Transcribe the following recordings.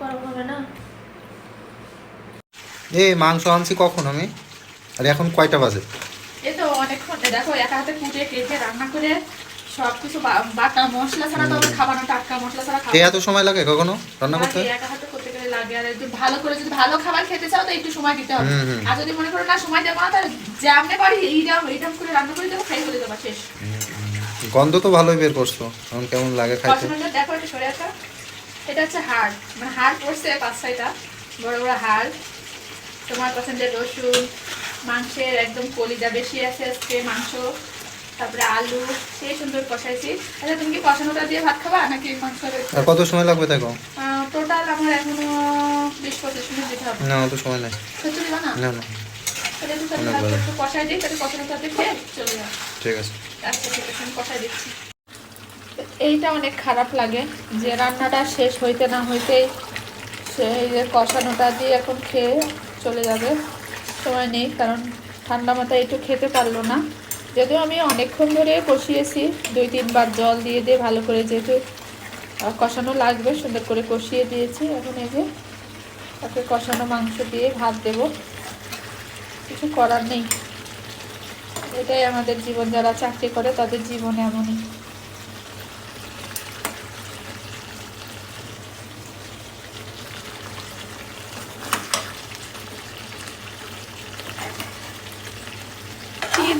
গরম হবে না? এ মাংস আনছি কখন আমি? আর এখন কয়টা বাজে? এই তো অনেকক্ষণ দেখো একা হাতে কুটে কেটে রান্না করে সব কিছু বাটা মশলা ছাড়া তো আমরা খাবার না টাটকা মশলা ছাড়া খাব এত সময় লাগে কখনো রান্না করতে? একা হাতে করতে গেলে লাগে। আর একটু ভালো করে যদি ভালো খাবার খেতে চাও তো একটু সময় দিতে হবে। হুম, হুম। আর যদি মনে করো না সময় দেবো না তাহলে জামনে পারি এইরকম এইরকম করে রান্না করে দেবো খাই ফেলে দেবো শেষ। গন্ধ তো ভালোই বের করছ। এখন কেমন লাগে খাইতে? দেখো এটা সরে আসা। এটা হচ্ছে হাড়। মানে হাড় পড়ছে পাঁচ ছয়টা। বড় বড় হাড়। তোমার পছন্দের রসুন মাংসের একদম কলিজা বেশি আছে আজকে মাংস তারপরে আলু সেই সুন্দর কষাইছি। আচ্ছা তুমি কি কষানোটা দিয়ে ভাত খাবা নাকি মাংস আর কত সময় লাগবে দেখো? টোটাল আমার এখনও বিশ পঁচিশ মিনিট দিতে হবে। না অত সময় নাই সত্যি দিবা না? না তাহলে কষাই দিই তাহলে কষানোটা দিয়ে চলে যাও। ঠিক আছে। আচ্ছা ঠিক আছে আমি কষাই দিচ্ছি। এইটা অনেক খারাপ লাগে যে রান্নাটা শেষ হইতে না হইতেই সেই যে কষানোটা দিয়ে এখন খেয়ে চলে যাবে। সময় নেই, কারণ ঠান্ডা মাথায় একটু খেতে পারল না। যদিও আমি অনেকক্ষণ ধরে কষিয়েছি, দুই তিনবার জল দিয়ে দিয়ে ভালো করে যেহেতু কষানো লাগবে, সুন্দর করে কষিয়ে দিয়েছি। এখন এই যে তাকে কষানো মাংস দিয়ে ভাত দেব। কিছু করার নেই। এটাই আমাদের জীবন, যারা চাকরি করে তাদের জীবন এমনই।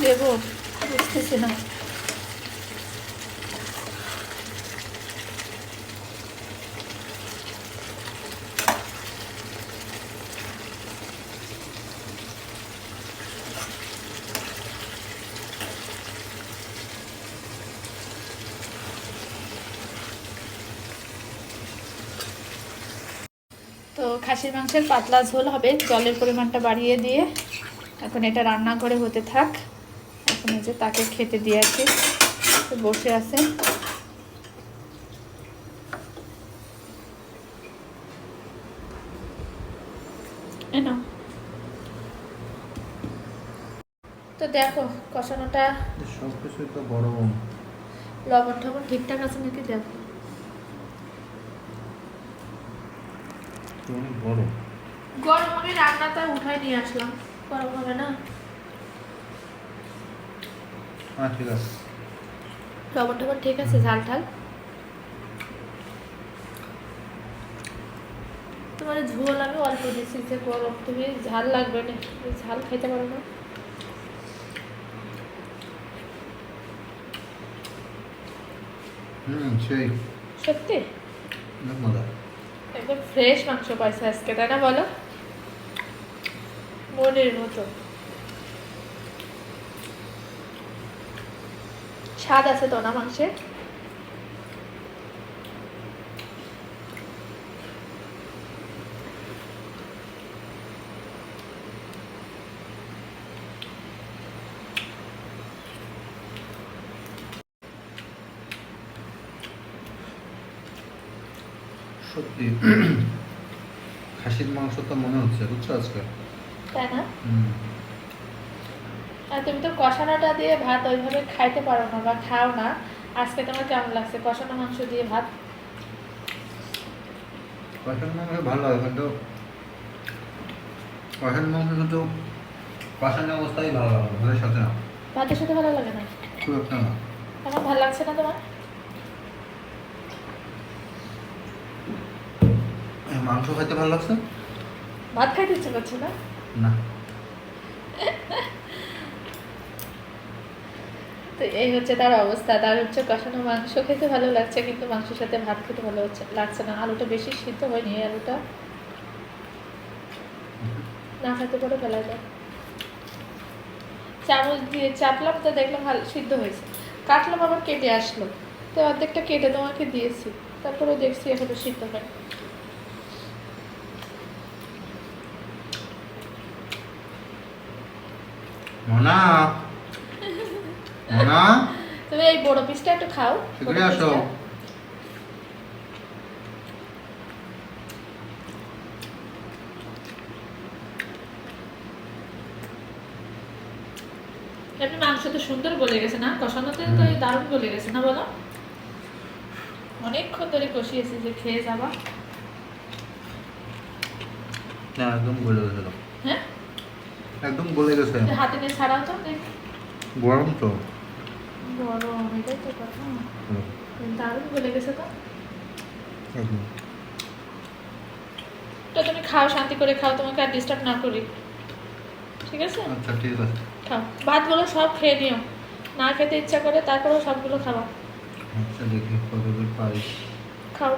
দেব, বুঝতেছি না। তো খাসির মাংসের পাতলা ঝোল হবে, জলের পরিমাণটা বাড়িয়ে দিয়ে। এখন এটা রান্না করে হতে থাক। এখন যে তাকে খেতে দিয়ে বসে আছে। তো দেখো কষানোটা সব কিছুই তো বড় লবণ টবণ ঠিকঠাক আছে নাকি দেখো? বড় গরম। আমি রান্নাটা উঠাই নিয়ে আসলাম। গরম হবে না? হ্যাঁ ঠিক আছে। লবণ টবণ ঠিক আছে ঝাল ঠাল। তোমার ঝোল আমি অল্প দিচ্ছি যে গরম। তুমি ঝাল লাগবে না ঝাল খেতে পারো না। হুম সেই। সত্যি? একদম ফ্রেশ মাংস পাইছে আজকে তাই না বলো? মনের মতো। স্বাদ আছে তো মাংসের? সত্যি। খাসির মাংস তো মনে হচ্ছে বুঝছ আজকে? তাই না? তুমি তো কষানোটা দিয়ে ভাত ওইভাবে খাইতে পারো না বা খাও না। আজকে তোমার কেমন লাগছে? কষানো মাংস দিয়ে ভাত? কষার মাংস ভালো কিন্তু কষার মাংস কিন্তু কষানো অবস্থায় ভালো লাগে ভাতের সাথে না। ভাতের সাথে ভালো লাগে না? খুব একটা না। আমার ভালো লাগছে না তোমার? মাংস খাইতে ভালো লাগছে? ভাত খাইতে ইচ্ছে করছে না? না। তো এই হচ্ছে তার অবস্থা। তার হচ্ছে কষানো মাংস খেতে ভালো লাগছে, কিন্তু মাংসের সাথে ভাত খেতে ভালো লাগছে না। আলুটা বেশি সিদ্ধ হয়নি আলুটা। না খেতে পারে ফেলা যায় চামচ দিয়ে চাপলাম তো দেখলাম ভালো সিদ্ধ হয়েছে। কাটলাম, আবার কেটে আসলো। তো অর্ধেকটা কেটে তোমাকে দিয়েছি। তারপরে দেখছি এখনও সিদ্ধ হয়। মনা! মনা তুমি এই বড় পিসটা একটু খাও এখানে আসো। এমনি মাংস তো সুন্দর গলে গেছে না? কষানোতে তো দারুণ গলে গেছে না বলো? অনেকক্ষণ ধরে কষিয়েছি যে খেয়ে যাবা। না একদম গলে গেছে হ্যাঁ? একদম গলে গেছে। হাতে নিয়ে ছাড়াও তো গরম তো। গরম এটাই তো কথা? দারুণ গলে গেছে তো? তো তুমি খাও শান্তি করে খাও তোমাকে আর ডিস্টার্ব না করি। ঠিক আছে? আচ্ছা ঠিক আছে। খাও। ভাতগুলো সব খেয়ে নিও। না খেতে ইচ্ছা করে তারপরেও সবগুলো খাওয়া। আচ্ছা দেখি কতদূর পারি। খাও।